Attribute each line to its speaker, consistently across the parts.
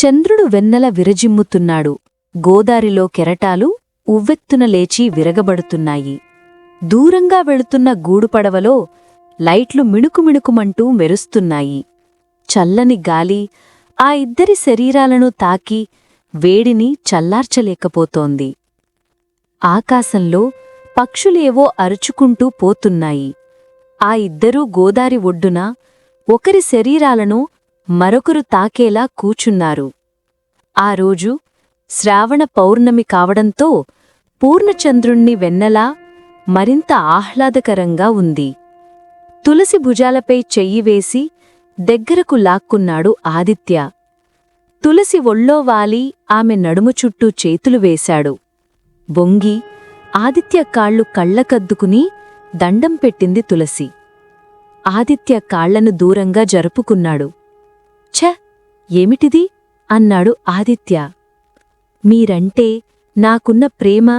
Speaker 1: చంద్రుడు వెన్నెల విరజిమ్ముతున్నాడు. గోదారిలో కెరటాలు ఉవ్వెత్తున లేచి విరగబడుతున్నాయి. దూరంగా వెళుతున్న గూడుపడవలో లైట్లు మిణుకుమిణుకుమంటూ మెరుస్తున్నాయి. చల్లని గాలి ఆ ఇద్దరి శరీరాలను తాకి వేడిని చల్లార్చలేకపోతోంది. ఆకాశంలో పక్షులేవో అరుచుకుంటూ పోతున్నాయి. ఆ ఇద్దరూ గోదారి ఒడ్డున ఒకరి శరీరాలను మరొకరు తాకేలా కూచున్నారు. ఆ రోజు శ్రావణ పౌర్ణమి కావడంతో పూర్ణచంద్రుణ్ణి వెన్నెలా మరింత ఆహ్లాదకరంగా ఉంది. తులసి భుజాలపై చెయ్యి వేసి దగ్గరకు లాక్కున్నాడు ఆదిత్య. తులసి ఒళ్ళో వాలి ఆమె నడుము చుట్టూ చేతులు వేశాడు. బొంగి ఆదిత్య కాళ్ళు కళ్ళకద్దుకుని దండం పెట్టింది తులసి. ఆదిత్య కాళ్ళను దూరంగా జరుపుకున్నాడు. ఏమిటిది? అన్నాడు ఆదిత్య. మీరంటే నాకున్న ప్రేమ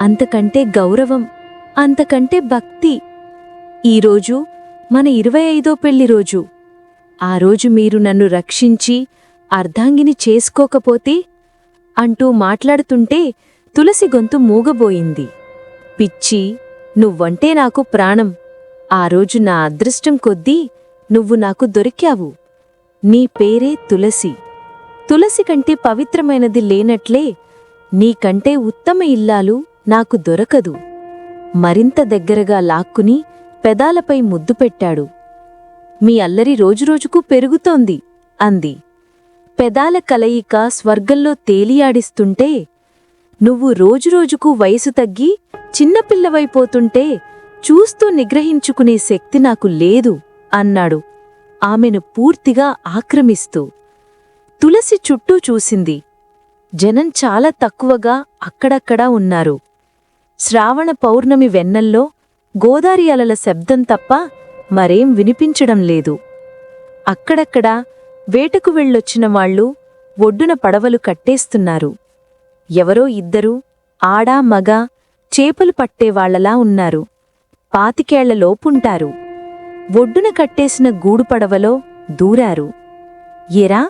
Speaker 1: అంతకంటే గౌరవం అంతకంటే భక్తి. ఈరోజు మన ఇరవై ఐదో పెళ్ళి రోజు. ఆ రోజు మీరు నన్ను రక్షించి అర్ధాంగిని చేసుకోకపోతే అంటూ మాట్లాడుతుంటే తులసి గొంతు మూగబోయింది. పిచ్చి నువ్వంటే నాకు ప్రాణం. ఆ రోజు నా అదృష్టం కొద్దీ నువ్వు నాకు దొరికావు. నీ పేరే తులసి. తులసి కంటే పవిత్రమైనది లేనట్లే నీకంటే ఉత్తమ ఇల్లాలు నాకు దొరకదు. మరింత దగ్గరగా లాక్కుని పెదాలపై ముద్దు పెట్టాడు. మీ అల్లరి రోజురోజుకు పెరుగుతోంది అంది. పెదాల కలయిక స్వర్గంలో తేలియాడిస్తుంటే నువ్వు రోజురోజుకు వయసు తగ్గి చిన్నపిల్లవైపోతుంటే చూస్తూ నిగ్రహించుకునే శక్తి నాకు లేదు అన్నాడు. ఆమెను పూర్తిగా ఆక్రమిస్తూ తులసి చుట్టూ చూసింది. జనం చాలా తక్కువగా అక్కడక్కడా ఉన్నారు. శ్రావణ పౌర్ణమి వెన్నెల్లో గోదారి అలల శబ్దం తప్ప మరేం వినిపించడం లేదు. అక్కడక్కడా వేటకు వెళ్ళొచ్చిన వాళ్ళు ఒడ్డున పడవలు కట్టేస్తున్నారు. ఎవరో ఇద్దరు ఆడా మగ చేపలు పట్టేవాళ్ళలా ఉన్నారు. పాతికేళ్ళలోపుంటారు ఒడ్డున కట్టేసిన గూడుపడవలో దూరారు. ఎరా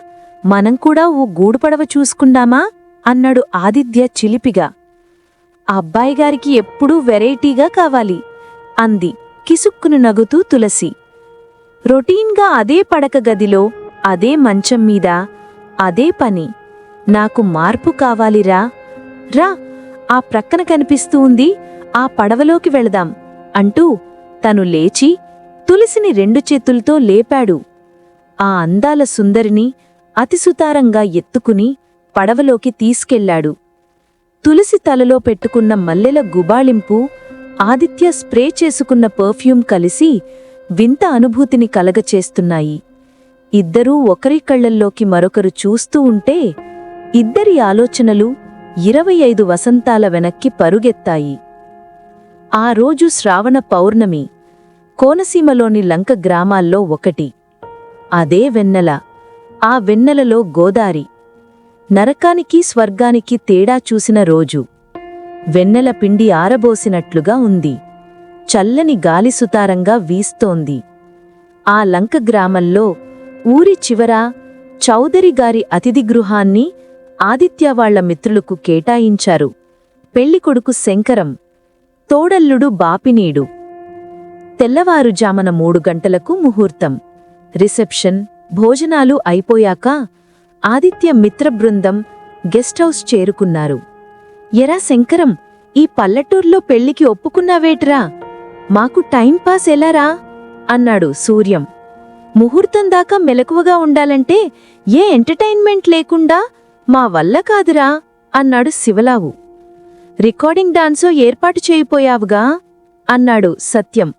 Speaker 1: మనం కూడా ఓ గూడుపడవ చూసుకుందామా? అన్నాడు ఆదిత్య చిలిపిగా. అబ్బాయిగారికి ఎప్పుడూ వెరైటీగా కావాలి అంది కిసుక్కును నగుతూ తులసి. రొటీన్గా అదే పడక గదిలో అదే మంచం మీద అదే పని. నాకు మార్పు కావాలిరా. రా ఆ ప్రక్కన కనిపిస్తూ ఉంది ఆ పడవలోకి వెళదాం అంటూ తను లేచి తులసిని రెండు చేతులతో లేపాడు. ఆ అందాల సుందరిని అతిసుతారంగా ఎత్తుకుని పడవలోకి తీసుకెళ్ళాడు. తులసి తలలో పెట్టుకున్న మల్లెల గుబాళింపు ఆదిత్య స్ప్రే చేసుకున్న పర్ఫ్యూమ్ కలిసి వింత అనుభూతిని కలగచేస్తున్నాయి. ఇద్దరూ ఒకరి కళ్ళల్లోకి మరొకరు చూస్తూ ఉంటే ఇద్దరి ఆలోచనలు ఇరవై ఐదు వసంతాల వెనక్కి పరుగెత్తాయి. ఆ రోజు శ్రావణ పౌర్ణమి కోనసీమలోని లంక గ్రామాల్లో ఒకటి. అదే వెన్నెల. ఆ వెన్నెలలో గోదారి. నరకానికి స్వర్గానికి తేడా చూసిన రోజు. వెన్నెల పిండి ఆరబోసినట్లుగా ఉంది. చల్లని గాలి సుతారంగా వీస్తోంది. ఆ లంక గ్రామంలో ఊరి చివర చౌదరిగారి అతిథి గృహాన్ని ఆదిత్యవాళ్ళ మిత్రులకు కేటాయించారు. పెళ్ళికొడుకు శంకరం. తోడల్లుడు బాపినీడు. తెల్లవారుజామున మూడు గంటలకు ముహూర్తం. రిసెప్షన్ భోజనాలు అయిపోయాక ఆదిత్య మిత్ర బృందం గెస్ట్ హౌస్ చేరుకున్నారు. ఎరా శంకరం ఈ పల్లెటూర్లో పెళ్ళికి ఒప్పుకున్నావేట్రా? మాకు టైంపాస్ ఎలారా? అన్నాడు సూర్యం. ముహూర్తం దాకా మెలకువగా ఉండాలంటే ఏ ఎంటర్టైన్మెంట్ లేకుండా మా వల్ల కాదురా అన్నాడు శివలావు. రికార్డింగ్ డాన్సో ఏర్పాటు చేయిపోయావుగా అన్నాడు సత్యం.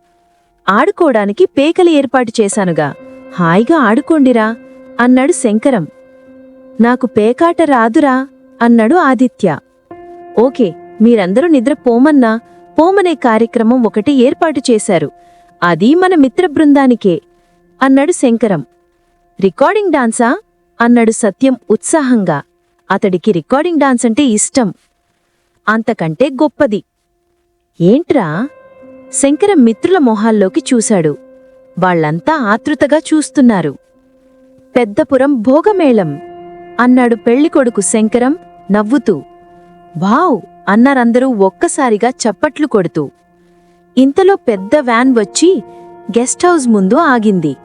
Speaker 1: ఆడుకోడానికి పేకలు ఏర్పాటు చేశానుగా. హాయిగా ఆడుకోండిరా అన్నాడు శంకరం. నాకు పేకాట రాదురా అన్నాడు ఆదిత్య. ఓకే మీరందరూ నిద్ర పోమన్నా పోమనే కార్యక్రమం ఒకటి ఏర్పాటు చేశారు. అది మన మిత్ర బృందానికే అన్నాడు శంకరం. రికార్డింగ్ డాన్సా అన్నాడు సత్యం ఉత్సాహంగా. అతడికి రికార్డింగ్ డాన్స్ అంటే ఇష్టం. అంతకంటే గొప్పది. ఏంట్రా? శంకరం మిత్రుల మొహాల్లోకి చూశాడు. వాళ్ళంతా ఆతృతగా చూస్తున్నారు. పెద్దపురం భోగమేళం అన్నాడు పెళ్ళికొడుకు శంకరం నవ్వుతూ. వావ్! అన్నారందరూ ఒక్కసారిగా చప్పట్లు కొడుతూ. ఇంతలో పెద్ద వ్యాన్ వచ్చి గెస్ట్ హౌస్ ముందు ఆగింది.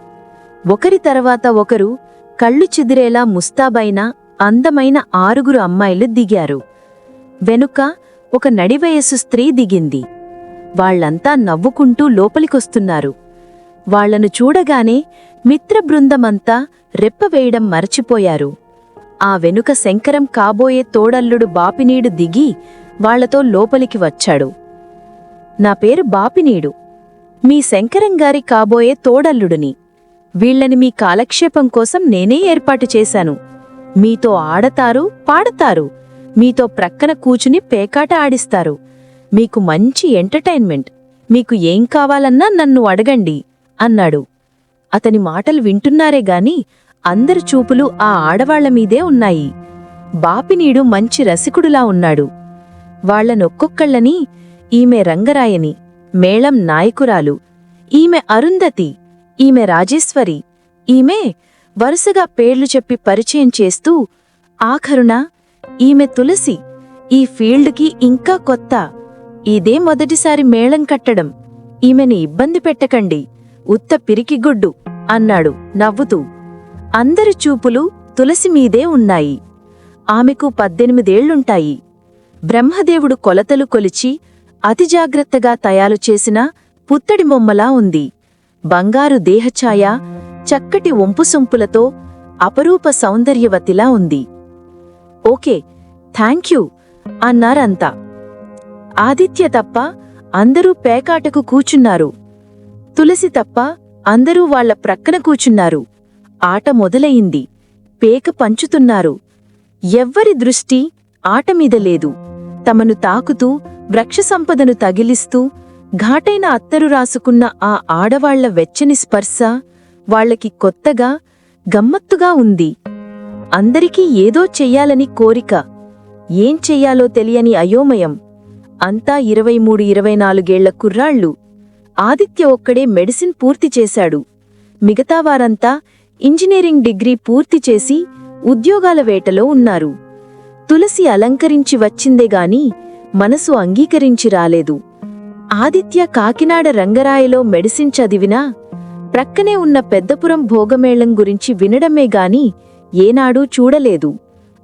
Speaker 1: ఒకరి తర్వాత ఒకరు కళ్ళు చెదిరేలా ముస్తాబైన అందమైన ఆరుగురు అమ్మాయిలు దిగారు. వెనుక ఒక నడివయస్సు స్త్రీ దిగింది. వాళ్ళంతా నవ్వుకుంటూ లోపలికొస్తున్నారు. వాళ్ళను చూడగానే మిత్రబృందమంతా రెప్పవేయడం మరచిపోయారు. ఆ వెనుక శంకరం కాబోయే తోడల్లుడు బాపినీడు దిగి వాళ్ళతో లోపలికి వచ్చాడు. నా పేరు బాపినీడు. మీ శంకరంగారి కాబోయే తోడల్లుడిని. వీళ్ళని మీ కాలక్షేపం కోసం నేనే ఏర్పాటు చేశాను. మీతో ఆడతారు పాడతారు. మీతో ప్రక్కన కూచుని పేకాట ఆడిస్తారు. మీకు మంచి ఎంటర్టైన్మెంట్. మీకు ఏం కావాలన్నా నన్ను అడగండి అన్నాడు. అతని మాటలు వింటున్నారే గాని అందరి చూపులు ఆ ఆడవాళ్ళ మీదే ఉన్నాయి. బాపినీడు మంచి రసికుడులా ఉన్నాడు. వాళ్ళనొక్కొక్కళ్ళని ఈమె రంగరాయని మేళం నాయకురాలు ఈమె అరుంధతి ఈమె రాజేశ్వరి ఈమె వరుసగా పేర్లు చెప్పి పరిచయం చేస్తూ ఆఖరున ఈమె తులసి ఈ ఫీల్డ్కి ఇంకా కొత్త ఇదే మొదటిసారి మేళం కట్టడం. ఈమెని ఇబ్బంది పెట్టకండి. ఉత్త పిరికిగుడ్డు అన్నాడు నవ్వుతూ. అందరి చూపులు తులసి మీదే ఉన్నాయి. ఆమెకు పద్దెనిమిదేళ్ళుంటాయి. బ్రహ్మదేవుడు కొలతలు కొలిచి అతి జాగ్రత్తగా తయారు చేసిన పుత్తడి బొమ్మలా ఉంది. బంగారు దేహఛాయ చక్కటి ఒంపుసొంపులతో అపరూప సౌందర్యవతిలా ఉంది. Okay thank you అన్నారంతా. ఆదిత్య తప్ప అందరూ పేకాటకు కూచున్నారు. తులసి తప్ప అందరూ వాళ్ళ ప్రక్కన కూచున్నారు. ఆట మొదలయింది పేక పంచుతున్నారు. ఎవ్వరి దృష్టి ఆట మీద లేదు. తమను తాకుతూ వృక్షసంపదను తగిలిస్తూ ఘాటైన అత్తరు రాసుకున్న ఆ ఆడవాళ్ళ వెచ్చని స్పర్శ వాళ్ళకి కొత్తగా గమ్మత్తుగా ఉంది. అందరికీ ఏదో చెయ్యాలని కోరిక. ఏం చెయ్యాలో తెలియని అయోమయం. అంతా ఇరవై మూడు ఇరవై నాలుగేళ్ళ కుర్రాళ్ళు. ఆదిత్య ఒక్కడే మెడిసిన్ పూర్తి చేశాడు. మిగతా వారంతా ఇంజనీరింగ్ డిగ్రీ పూర్తి చేసి ఉద్యోగాల వేటలో ఉన్నారు. తులసి అలంకరించి వచ్చిందే గాని మనసు అంగీకరించి రాలేదు. ఆదిత్య కాకినాడ రంగరాయలో మెడిసిన్ చదివినా ప్రక్కనే ఉన్న పెద్దపురం భోగమేళం గురించి వినడమే గాని ఏనాడూ చూడలేదు.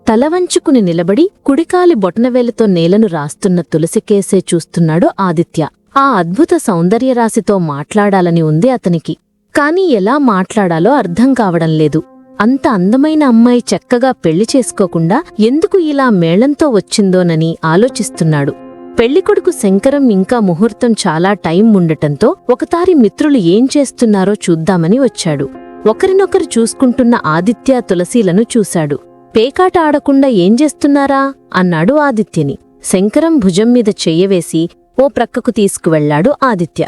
Speaker 2: తలవంచుకుని నిలబడి కుడికాలి బొటనవేలతో నేలను రాస్తున్న తులసికేసే చూస్తున్నాడు ఆదిత్య. ఆ అద్భుత సౌందర్యరాశితో మాట్లాడాలని ఉంది అతనికి. కాని ఎలా మాట్లాడాలో అర్థం కావడం లేదు. అంత అందమైన అమ్మాయి చక్కగా పెళ్ళి చేసుకోకుండా ఎందుకు ఇలా మేళంతో వచ్చిందోనని ఆలోచిస్తున్నాడు. పెళ్ళికొడుకు శంకరం ఇంకా ముహూర్తం చాలా టైం ఉండటంతో ఒకతారి మిత్రులు ఏం చేస్తున్నారో చూద్దామని వచ్చాడు. ఒకరినొకరు చూసుకుంటున్న ఆదిత్య తులసీలను చూశాడు. పేకాట ఆడకుండా ఏం చేస్తున్నారా? అన్నాడు ఆదిత్యని. శంకరం భుజం మీద చెయ్యవేసి ఓ ప్రక్కకు తీసుకువెళ్ళాడు ఆదిత్య.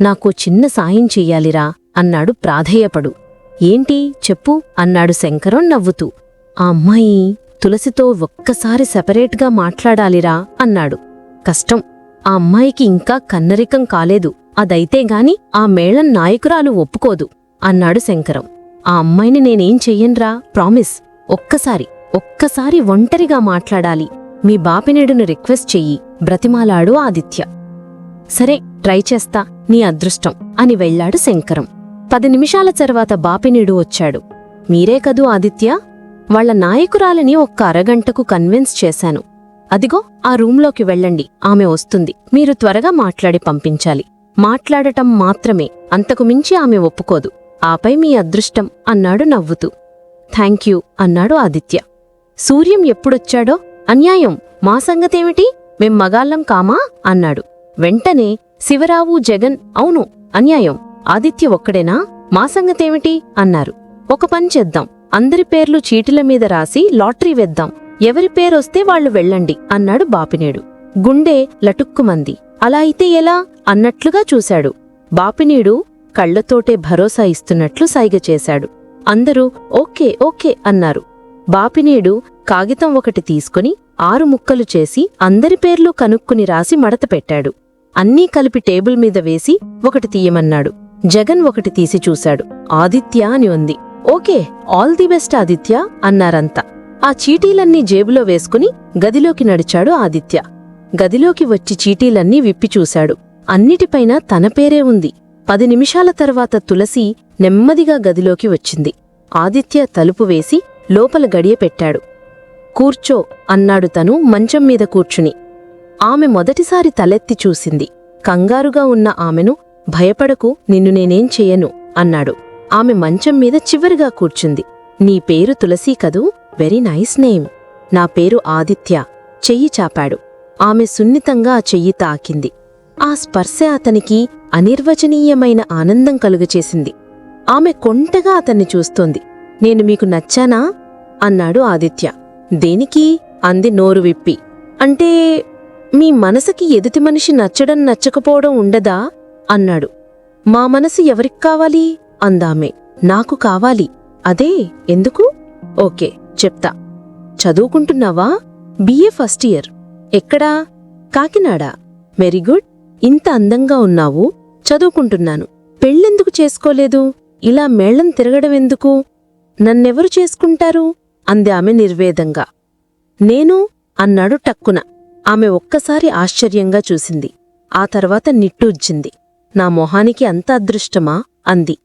Speaker 2: నాకో చిన్న సాయం చెయ్యాలిరా అన్నాడు ప్రాధేయపడు. ఏంటి? చెప్పు అన్నాడు శంకరం నవ్వుతూ. ఆ అమ్మాయి తులసితో ఒక్కసారి సెపరేట్గా మాట్లాడాలిరా అన్నాడు. కష్టం. ఆ అమ్మాయికి ఇంకా కన్నరికం కాలేదు. అదైతే గాని ఆ మేళం నాయకురాలు ఒప్పుకోదు అన్నాడు శంకరం. ఆ అమ్మాయిని నేనేం చెయ్యన్రా ప్రామిస్. ఒక్కసారి ఒక్కసారి ఒంటరిగా మాట్లాడాలి. మీ బాపినేడును రిక్వెస్ట్ చెయ్యి. బ్రతిమాలాడు ఆదిత్య. సరే ట్రై చేస్తా. నీ అదృష్టం అని వెళ్ళాడు శంకరం. పది నిమిషాల తర్వాత బాపినీడు వచ్చాడు. మీరే కదూ ఆదిత్య? వాళ్ళ నాయకురాలిని ఒక్క అరగంటకు కన్విన్స్ చేశాను. అదిగో ఆ రూంలోకి వెళ్ళండి. ఆమె వస్తుంది. మీరు త్వరగా మాట్లాడి పంపించాలి. మాట్లాడటం మాత్రమే. అంతకు మించి ఆమె ఒప్పుకోదు. ఆపై మీ అదృష్టం అన్నాడు నవ్వుతూ. థ్యాంక్ యూ అన్నాడు ఆదిత్య. సూర్యం ఎప్పుడొచ్చాడో? అన్యాయం. మా సంగతేమిటి? మేం మగాళ్ళం కామా? అన్నాడు. వెంటనే శివరావు జగన్ అవును అన్యాయం. ఆదిత్య ఒక్కడేనా? మా సంగతేమిటి? అన్నారు. ఒక పని చేద్దాం. అందరి పేర్లు చీటిల మీద రాసి లాటరీ వేద్దాం. ఎవరి పేరొస్తే వాళ్ళు వెళ్ళండి అన్నాడు బాపినేడు. గుండె లటుక్కుమంది. అలా అయితే ఎలా? అన్నట్లుగా చూశాడు. బాపినీడు కళ్ళతోటే భరోసా ఇస్తున్నట్లు సైగ చేశాడు. అందరూ ఓకే ఓకే అన్నారు. బాపినీడు కాగితం ఒకటి తీసుకుని ఆరు ముక్కలు చేసి అందరి పేర్లు కనుక్కుని రాసి మడత పెట్టాడు. అన్నీ కలిపి టేబుల్ మీద వేసి ఒకటి తీయమన్నాడు. జగన్ ఒకటి తీసి చూశాడు. ఆదిత్య అని ఉంది. Okay all the best Aditya అన్నారంతా. ఆ చీటీలన్నీ జేబులో వేసుకుని గదిలోకి నడిచాడు ఆదిత్య. గదిలోకి వచ్చి చీటీలన్నీ విప్పి చూశాడు. అన్నిటిపైన తన పేరే ఉంది. పది నిమిషాల తర్వాత తులసి నెమ్మదిగా గదిలోకి వచ్చింది. ఆదిత్య తలుపు వేసి లోపల గడియ పెట్టాడు. కూర్చో అన్నాడు తను మంచం మీద కూర్చుని. ఆమె మొదటిసారి తలెత్తి చూసింది. కంగారుగా ఉన్న ఆమెను భయపడకు నిన్ను నేనేం చెయ్యను అన్నాడు. ఆమె మంచం మీద చివరిగా కూర్చుంది. నీ పేరు తులసీ కదూ? Very nice name. నా పేరు ఆదిత్య చెయ్యి చాపాడు. ఆమె సున్నితంగా ఆ చెయ్యి తాకింది. ఆ స్పర్శ అతనికి అనిర్వచనీయమైన ఆనందం కలుగచేసింది. ఆమె కొంటగా అతన్ని చూస్తోంది. నేను మీకు నచ్చానా? అన్నాడు ఆదిత్య. దేనికి? అంది నోరు విప్పి. అంటే మీ మనసుకి ఎదుటి మనిషి నచ్చడం నచ్చకపోవడం ఉండదా? అన్నాడు. మా మనసు ఎవరికి కావాలి? అందామె. నాకు కావాలి. అదే ఎందుకు? ఓకే చెప్తా. చదువుకుంటున్నావా? BA first year. ఎక్కడా? కాకినాడ. Very good. ఇంత అందంగా ఉన్నావు? చదువుకుంటున్నాను. పెళ్ళెందుకు చేసుకోలేదు? ఇలా మేళం తిరగడమెందుకు? నన్నెవరు చేసుకుంటారు? అంది ఆమె నిర్వేదంగా. నేను? అన్నాడు టక్కున. ఆమె ఒక్కసారి ఆశ్చర్యంగా చూసింది. ఆ తర్వాత నిట్టూర్చింది. నా మొహానికి అంత అదృష్టమా? అంది.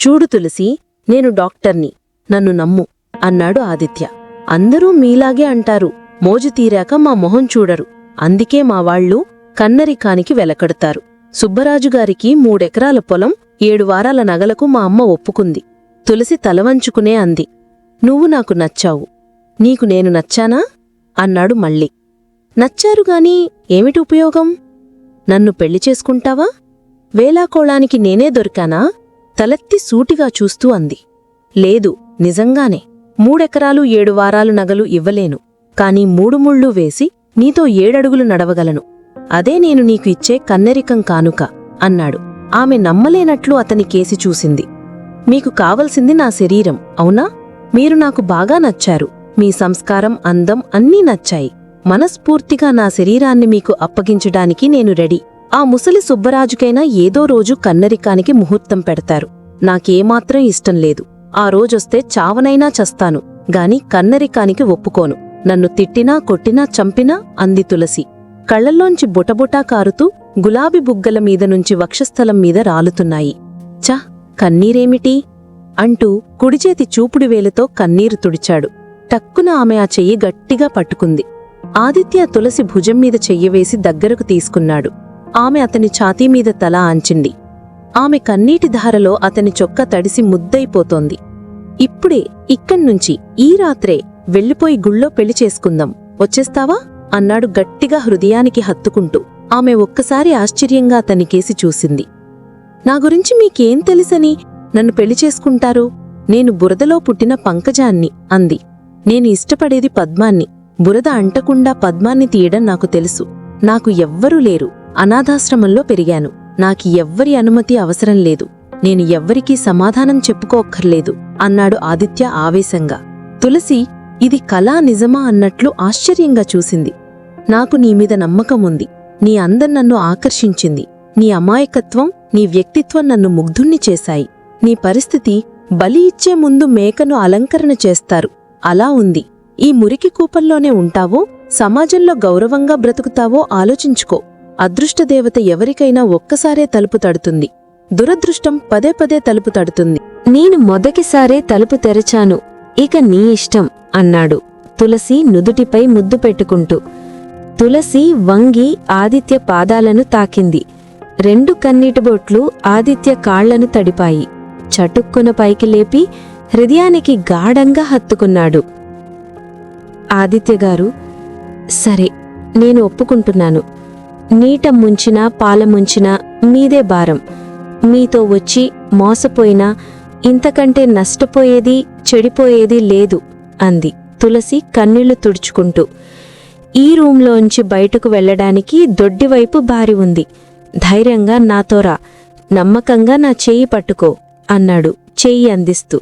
Speaker 2: చూడు తులసి నేను డాక్టర్ని. నన్ను నమ్ము అన్నాడు ఆదిత్య. అందరూ మీలాగే అంటారు. మోజు తీరాక మా మొహం చూడరు. అందుకే మా వాళ్ళు కన్నరికానికి వెలకడతారు. సుబ్బరాజుగారికి మూడెకరాల పొలం ఏడు వారాల నగలకు మా అమ్మ ఒప్పుకుంది. తులసి తలవంచుకునే అంది. నువ్వు నాకు నచ్చావు. నీకు నేను నచ్చానా? అన్నాడు మళ్ళీ. నచ్చారుగాని ఏమిటి ఉపయోగం? నన్ను పెళ్ళి చేసుకుంటావా? వేలాకోళానికి నేనే దొరికానా? తలెత్తి సూటిగా చూస్తూ అంది. లేదు నిజంగానే. మూడెకరాలు ఏడు వారాలు నగలు ఇవ్వలేను. కాని మూడు ముళ్ళు వేసి నీతో ఏడడుగులు నడవగలను. అదే నేను నీకు ఇచ్చే కన్నెరికం కానుక అన్నాడు. ఆమె నమ్మలేనట్లు అతని కేసి చూసింది. మీకు కావలసింది నా శరీరం అవునా? మీరు నాకు బాగా నచ్చారు. మీ సంస్కారం అందం అన్నీ నచ్చాయి. మనస్ఫూర్తిగా నా శరీరాన్ని మీకు అప్పగించడానికి నేను రెడీ. ఆ ముసలి సుబ్బరాజుకైనా ఏదో రోజు కన్నరికానికి ముహూర్తం పెడతారు. నాకేమాత్రం ఇష్టం లేదు. ఆ రోజొస్తే చావనైనా చస్తాను గాని కన్నరికానికి ఒప్పుకోను. నన్ను తిట్టినా కొట్టినా చంపినా అంది తులసి. కళ్ళల్లోంచి బుటబుటా కారుతూ గులాబీ బుగ్గల మీద నుంచి వక్షస్థలం మీద రాలుతున్నాయి. చ కన్నీరేమిటి? అంటూ కుడిచేతి చూపుడు వేలతో కన్నీరు తుడిచాడు. టక్కున ఆమె ఆ చెయ్యి గట్టిగా పట్టుకుంది. ఆదిత్య తులసి భుజం మీద చెయ్యవేసి దగ్గరకు తీసుకున్నాడు. ఆమె అతని ఛాతీ మీద తల ఆంచింది. ఆమె కన్నీటి ధారలో అతని చొక్క తడిసి ముద్దయిపోతోంది. ఇప్పుడే ఇక్కడ్నుంచి ఈ రాత్రే వెళ్ళిపోయి గుళ్ళో పెళ్ళి చేసుకుందాం. వచ్చేస్తావా? అన్నాడు గట్టిగా హృదయానికి హత్తుకుంటూ. ఆమె ఒక్కసారి ఆశ్చర్యంగా తనికేసి చూసింది. నా గురించి మీకేం తెలుసని? నన్ను పెళ్ళి చేసుకుంటారు? నేను బురదలో పుట్టిన పంకజాన్ని అంది. నేను ఇష్టపడేది పద్మాన్ని. బురద అంటకుండా పద్మాన్ని తీయడం నాకు తెలుసు. నాకు ఎవ్వరూ లేరు. అనాథాశ్రమంలో పెరిగాను. నాకు ఎవ్వరి అనుమతి అవసరం లేదు. నేను ఎవ్వరికీ సమాధానం చెప్పుకోక్కర్లేదు అన్నాడు ఆదిత్య ఆవేశంగా. తులసి ఇది కళా నిజమా అన్నట్లు ఆశ్చర్యంగా చూసింది. నాకు నీ మీద నమ్మకం ఉంది. నీ అందం నన్ను ఆకర్షించింది. నీ అమాయకత్వం నీ వ్యక్తిత్వం నన్ను ముగ్ధుణ్ణి చేశాయి. నీ పరిస్థితి బలి ఇచ్చే ముందు మేకను అలంకరణ చేస్తారు. అలా ఉంది. ఈ మురికి కూపంలోనే ఉంటావో సమాజంలో గౌరవంగా బ్రతుకుతావో ఆలోచించుకో. అదృష్టదేవత ఎవరికైనా ఒక్కసారే తలుపు తడుతుంది. దురదృష్టం పదే పదే తలుపు తడుతుంది.
Speaker 3: నేను మొదటిసారే తలుపు తెరచాను. ఇక నీ ఇష్టం అన్నాడు. తులసి నుదుటిపై ముద్దు పెట్టుకుంటూ. తులసి వంగి ఆదిత్య పాదాలను తాకింది. రెండు కన్నీటిబొట్లు ఆదిత్య కాళ్ళను తడిపాయి. చటుక్కున పైకి లేపి హృదయానికి గాఢంగా హత్తుకున్నాడు. ఆదిత్యగారు సరే నేను ఒప్పుకుంటున్నాను. నీట ముంచినా పాల ముంచినా మీదే భారం. మీతో వచ్చి మోసపోయినా ఇంతకంటే నష్టపోయేది చెడిపోయేది లేదు అంది. తులసి కన్నీళ్ళు తుడుచుకుంటూ ఈ రూంలోంచి బయటకు వెళ్ళడానికి దొడ్డివైపు బారి ఉంది. ధైర్యంగా నాతో రా. నమ్మకంగా నా చెయ్యి పట్టుకో అన్నాడు చెయ్యి అందిస్తూ.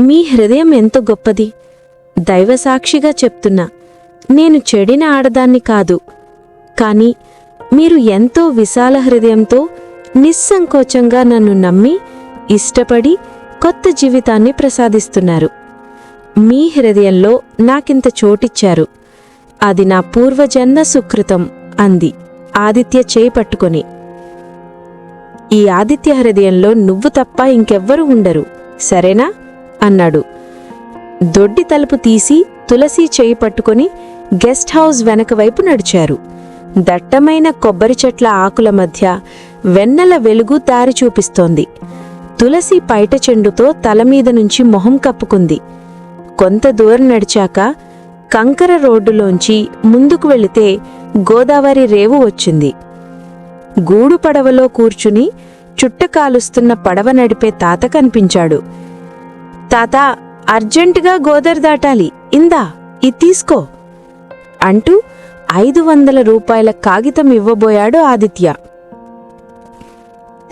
Speaker 3: మీ హృదయం ఎంత గొప్పది? దైవసాక్షిగా చెప్తున్నా. నేను చెడిన ఆడదాన్ని కాదు. కాని మీరు ఎంతో విశాల హృదయంతో నిస్సంకోచంగా నన్ను నమ్మి ఇష్టపడి కొత్త జీవితాన్ని ప్రసాదిస్తున్నారు. మీ హృదయంలో నాకింత చోటిచ్చారు. అది నా పూర్వజన్మ సుకృతం అంది. ఆదిత్య చేయి పట్టుకొని ఈ ఆదిత్య హృదయంలో నువ్వు తప్ప ఇంకెవ్వరూ ఉండరు సరేనా? అన్నాడు. దొడ్డి తలుపు తీసి తులసి చేయి పట్టుకొని గెస్ట్ హౌస్ వెనక వైపు నడిచారు. దట్టమైన కొబ్బరి చెట్ల ఆకుల మధ్య వెన్నెల వెలుగు దారి చూపిస్తోంది. తులసి పైట చెండుతో తలమీద నుంచి మొహం కప్పుకుంది. కొంత దూరం నడిచాక కంకర రోడ్డులోంచి ముందుకు వెళితే గోదావరి రేవు వచ్చింది. గూడు పడవలో కూర్చుని చుట్ట కాలుస్తున్న పడవ నడిపే తాత కనిపించాడు. తాత అర్జెంటుగా గోదర్ దాటాలి. ఇందా ఇది తీసుకో అంటూ ఐదు వందల రూపాయల కాగితం ఇవ్వబోయాడు ఆదిత్య.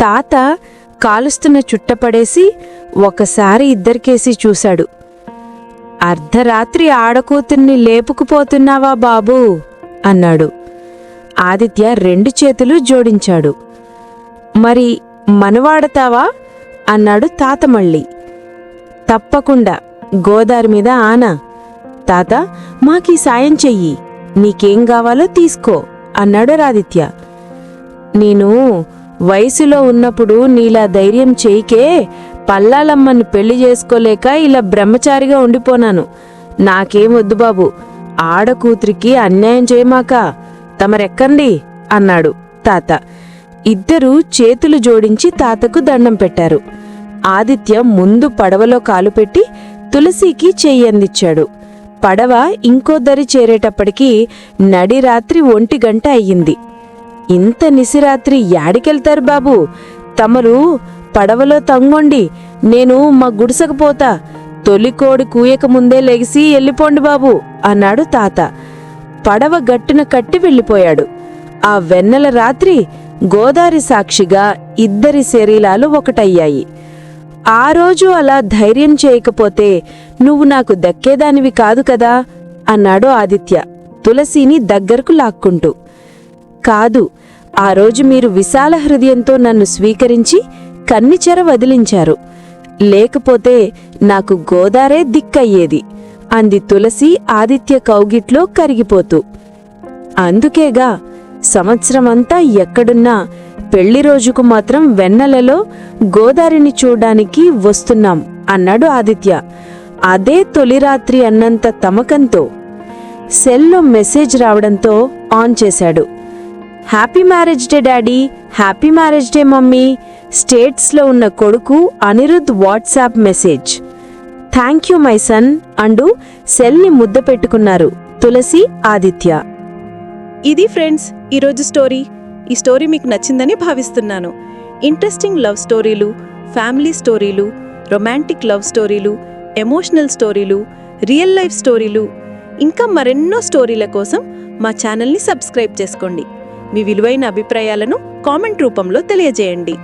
Speaker 3: తాత కాలుస్తున్న చుట్టపడేసి ఒకసారి ఇద్దరికేసి చూశాడు. అర్ధరాత్రి ఆడకూతుర్ని లేపుకుపోతున్నావా బాబూ? అన్నాడు. ఆదిత్య రెండు చేతులు జోడించాడు. మరి మనవాడతావా? అన్నాడు తాత మళ్ళీ. తప్పకుండా గోదారి మీద ఆన. తాత మాకీ సాయం చెయ్యి. నీకేం కావాలో తీసుకో అన్నాడు రాదిత్య. నేను వయసులో ఉన్నప్పుడు నీలా ధైర్యం చేయికే పల్లాలమ్మని పెళ్ళి చేసుకోలేక ఇలా బ్రహ్మచారిగా ఉండిపోనాను. నాకేం వద్దు బాబు. ఆడకూతురికి అన్యాయం చేయమాక తమరెక్కండి అన్నాడు తాత. ఇద్దరూ చేతులు జోడించి తాతకు దండం పెట్టారు. ఆదిత్య ముందు పడవలో కాలు పెట్టి తులసికి చెయ్యందిచ్చాడు పడవ ఇంకో దరి చేరేటప్పటికీ నడి రాత్రి ఒంటి గంట అయ్యింది. ఇంత నిసిరాత్రి యాడికెళ్తారు బాబు? తమరు పడవలో తంగొండి నేను మా గుడిసకపోతా తొలి తొలికోడి కూయక ముందే లెగిసి ఎల్లిపోండి బాబు అన్నాడు తాత. పడవ గట్టున కట్టి వెళ్ళిపోయాడు. ఆ వెన్నెల రాత్రి గోదారి సాక్షిగా ఇద్దరి శరీరాలు ఒకటయ్యాయి. ఆ రోజు అలా ధైర్యం చేయకపోతే నువ్వు నాకు దక్కేదానివి కాదు కదా అన్నాడు ఆదిత్య తులసిని దగ్గరకు లాక్కుంటూ. కాదు ఆ రోజు మీరు విశాల హృదయంతో నన్ను స్వీకరించి కన్నిచెర వదిలించారు. లేకపోతే నాకు గోదారే దిక్కయ్యేది. అంది తులసి ఆదిత్య కౌగిట్లో కరిగిపోతూ. అందుకేగా సంవత్సరమంతా ఎక్కడున్నా పెళ్ళి రోజుకు మాత్రం వెన్నెలలో గోదారిని చూడ్డానికి వస్తున్నాం అన్నాడు ఆదిత్య. అదే తొలిరాత్రి అన్నంత తమకంతో. సెల్లో మెసేజ్ రావడంతో ఆన్ చేశాడు. Happy marriage day daddy happy marriage day mummy. స్టేట్స్లో ఉన్న కొడుకు Anirudh WhatsApp message. Thank you my son అంటూ సెల్ని ముద్ద పెట్టుకున్నారు తులసి ఆదిత్య.
Speaker 4: ఇది ఫ్రెండ్స్ ఈరోజు స్టోరీ. ఈ స్టోరీ మీకు నచ్చిందని భావిస్తున్నాను. ఇంట్రెస్టింగ్ లవ్ స్టోరీలు ఫ్యామిలీ స్టోరీలు రొమాంటిక్ లవ్ స్టోరీలు ఎమోషనల్ స్టోరీలు రియల్ లైఫ్ స్టోరీలు. ఇంకా మరెన్నో స్టోరీల కోసం మా ఛానల్ని సబ్స్క్రైబ్ చేసుకోండి. మీ విలువైన అభిప్రాయాలను కామెంట్ రూపంలో తెలియజేయండి.